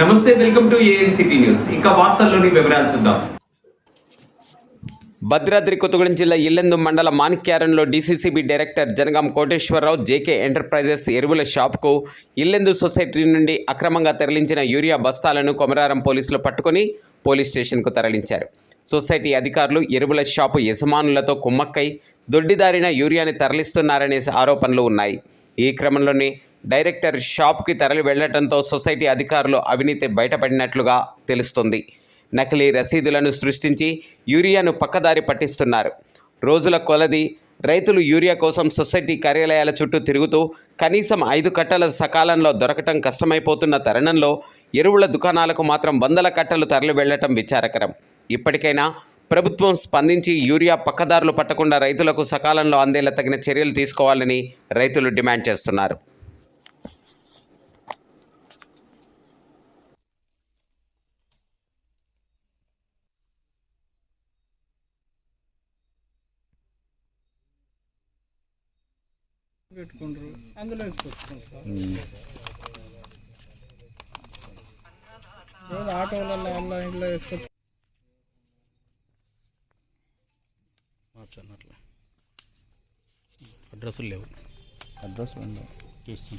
నమస్తే welcome to ANCT news వార్తల్లోని వివరాలు చూద్దాం. భద్రాద్రి కొత్తగూడెం జిల్లా ఇల్లెందు మండల మాణిక్యారంలో DCCB director Janagam Koteswararao JK enterprises ఎరువుల షాప్కు ఇల్లెందు సొసైటీ నుండి అక్రమంగా తరలించిన యూరియా బస్తాలను కొమరారం పోలీసులు పట్టుకొని పోలీస్ స్టేషన్కు తరలించారు. సొసైటీ అధికారులు ఎరువుల షాపు యజమానులతో కుమ్మక్కై దొడ్డిదారిన యూరియాని తరలిస్తున్నారనే ఆరోపణలు ఉన్నాయి. ఈ క్రమంలోనే డైరెక్టర్ షాప్కి తరలి వెళ్ళడంతో సొసైటీ అధికారులు అవినీతి బయటపడినట్లుగా తెలుస్తుంది. నకిలీ రసీదులను సృష్టించి యూరియాను పక్కదారి పట్టిస్తున్నారు. రోజుల కొలది రైతులు యూరియా కోసం సొసైటీ కార్యాలయాల చుట్టూ తిరుగుతూ కనీసం ఐదు కట్టల సకాలంలో దొరకటం కష్టమైపోతున్న తరుణంలో ఎరువుల దుకాణాలకు మాత్రం వందల కట్టలు తరలి వెళ్ళటం విచారకరం. ఇప్పటికైనా ప్రభుత్వం స్పందించి యూరియా పక్కదారులు పట్టకుండా రైతులకు సకాలంలో అందేలా తగిన చర్యలు తీసుకోవాలని రైతులు డిమాండ్ చేస్తున్నారు. పెట్టుకుంటారు. అందులో ఆటోలలో ఆన్లైన్లో వేసుకొచ్చు అడ్రస్లు లేవు. అడ్రస్ ఉండవు. తీసి